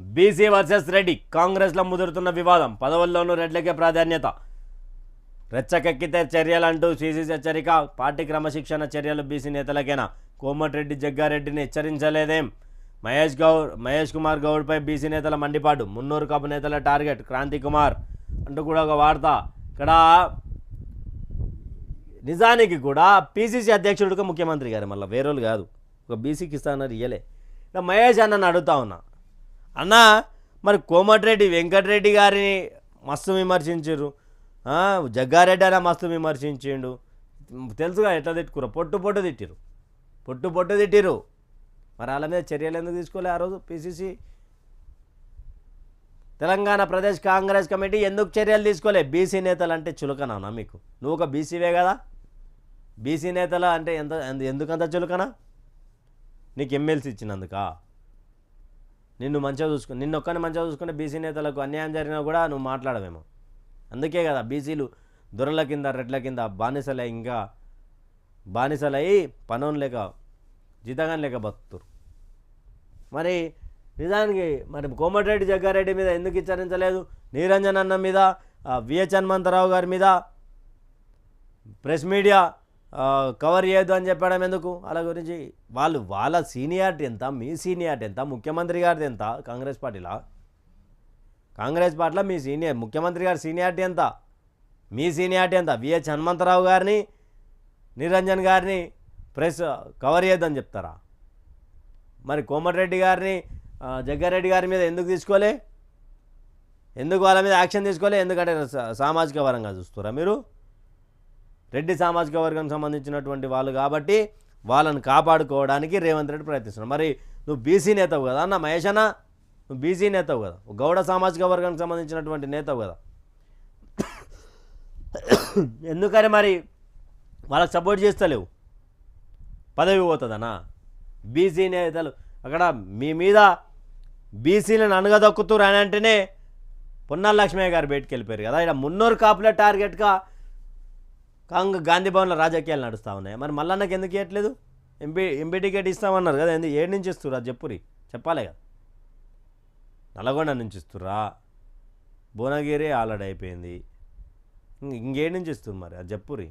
BC versus Reddy కాంగ్రెస్లో ముదురుతున్న వివాదం. పదవుల్లోనూ రెడ్లకే ప్రాధాన్యత. రెచ్చకెక్కితే చర్యలంటూ సీసీసీ హెచ్చరిక పార్టీ క్రమశిక్షణ చర్యలు బీసీ నేతలకేనా? కోమటిరెడ్డి జగ్గారెడ్డిని హెచ్చరించలేదేం? మహేష్ గౌడ్ మహేష్ కుమార్ గౌడ్పై బీసీ నేతల మండిపాటు. మున్నూరు కాపు నేతల టార్గెట్. క్రాంతి కుమార్ అంటూ కూడా ఒక వార్త. ఇక్కడ నిజానికి కూడా పీసీసీ అధ్యక్షుడికి ముఖ్యమంత్రి గారు. మళ్ళీ వేరేలు కాదు. ఒక బీసీకి ఇస్తానని ఇయ్యలే. ఇక మహేష్ అన్నని అడుగుతా ఉన్నా. అన్న మరి కోమటిరెడ్డి వెంకటరెడ్డి గారిని మస్తు విమర్శించారు జగ్గారెడ్డి అన్న మస్తు విమర్శించిండు. తెలుసుగా ఎట్లా తిట్టుకురు పొట్టు పొట్టు తిట్టిరు పొట్టు పొట్టు తిట్టిరు మరి వాళ్ళ మీద చర్యలు ఎందుకు తీసుకోలే ఆ రోజు పీసీసీ? తెలంగాణ ప్రదేశ్ కాంగ్రెస్ కమిటీ ఎందుకు చర్యలు తీసుకోలే? బీసీ నేతలు అంటే చులకనా మీకు? నువ్వు ఒక బీసీవే కదా? బీసీ నేతలు అంటే ఎంత ఎందుకంత చులకనా? నీకు ఎమ్మెల్సీ ఇచ్చినందుకా? నిన్ను మంచిగా చూసుకుని నిన్ను ఒక్కని మంచిగా చూసుకుంటే బీసీ నేతలకు అన్యాయం జరిగినా కూడా నువ్వు మాట్లాడవేమో. అందుకే కదా బీసీలు దొరల కింద రెడ్ల కింద బానిసలై ఇంకా బానిసలై పనులు లేక జీతగాని లేక బతుకుతారు. మరి నిజానికి మరి కోమటిరెడ్డి జగ్గారెడ్డి మీద ఎందుకు విచారించలేదు నీరంజన్ అన్న మీద ఆ, విహెచ్ హనుమంతరావు గారి మీద ప్రెస్ మీడియా కవర్ చేయొద్దు అని చెప్పడం ఎందుకు? వాళ్ళ గురించి. వాళ్ళు వాళ్ళ సీనియారిటీ ఎంత? మీ సీనియారిటీ ఎంత? ముఖ్యమంత్రి గారిది ఎంత? కాంగ్రెస్ పార్టీలో? కాంగ్రెస్ పార్టీలో మీ సీనియర్ ముఖ్యమంత్రి గారి సీనియారిటీ ఎంత? మీ సీనియారిటీ ఎంత? విహెచ్ హనుమంతరావు గారిని నిరంజన్ గారిని ప్రెస్ కవర్ చేయొద్దని చెప్తారా? మరి కోమటిరెడ్డి గారిని జగ్గారెడ్డి గారి మీద ఎందుకు తీసుకోలే? ఎందుకు వాళ్ళ మీద యాక్షన్ తీసుకోలే? ఎందుకంటే సామాజిక పరంగా చూస్తారా మీరు? రెడ్డి సామాజిక వర్గానికి సంబంధించినటువంటి వాళ్ళు కాబట్టి వాళ్ళని కాపాడుకోవడానికి రేవంత్ రెడ్డి ప్రయత్నిస్తున్నారు మరి నువ్వు బీసీ నేతవు కదా అన్న మహేష్ అన్న నువ్వు బీసీ నేతవు కదా. గౌడ సామాజిక వర్గానికి సంబంధించినటువంటి నేతవు కదా. ఎందుకని మరి వాళ్ళకి సపోర్ట్ చేస్తలేవు? పదవి పోతుందనా? బీసీ నేతలు అక్కడ మీ మీద బీసీలను అనగదొక్కుతురు అని అంటేనే పొన్నాల లక్ష్మయ్య గారు బయటికి వెళ్ళిపోయారు కదా. ఇక్కడ మున్నూరు కాపుల టార్గెట్గా కాంగ్ గాంధీ భవన్లో రాజకీయాలు నడుస్తూ ఉన్నాయి. మరి మల్లన్నకి ఎందుకు ఇవ్వట్లేదు ఎంపీ ఎంపీ టికెట్ ఇస్తామన్నారు కదా ఎందుకు ఏడు నుంచి ఇస్తురా చెప్పురి చెప్పాలి కదా. నల్గొండ నుంచి ఇస్తురా భువనగిరి ఆల్రెడీ అయిపోయింది. ఇంకేడు నుంచి ఇస్తుంది మరి అది చెప్పురి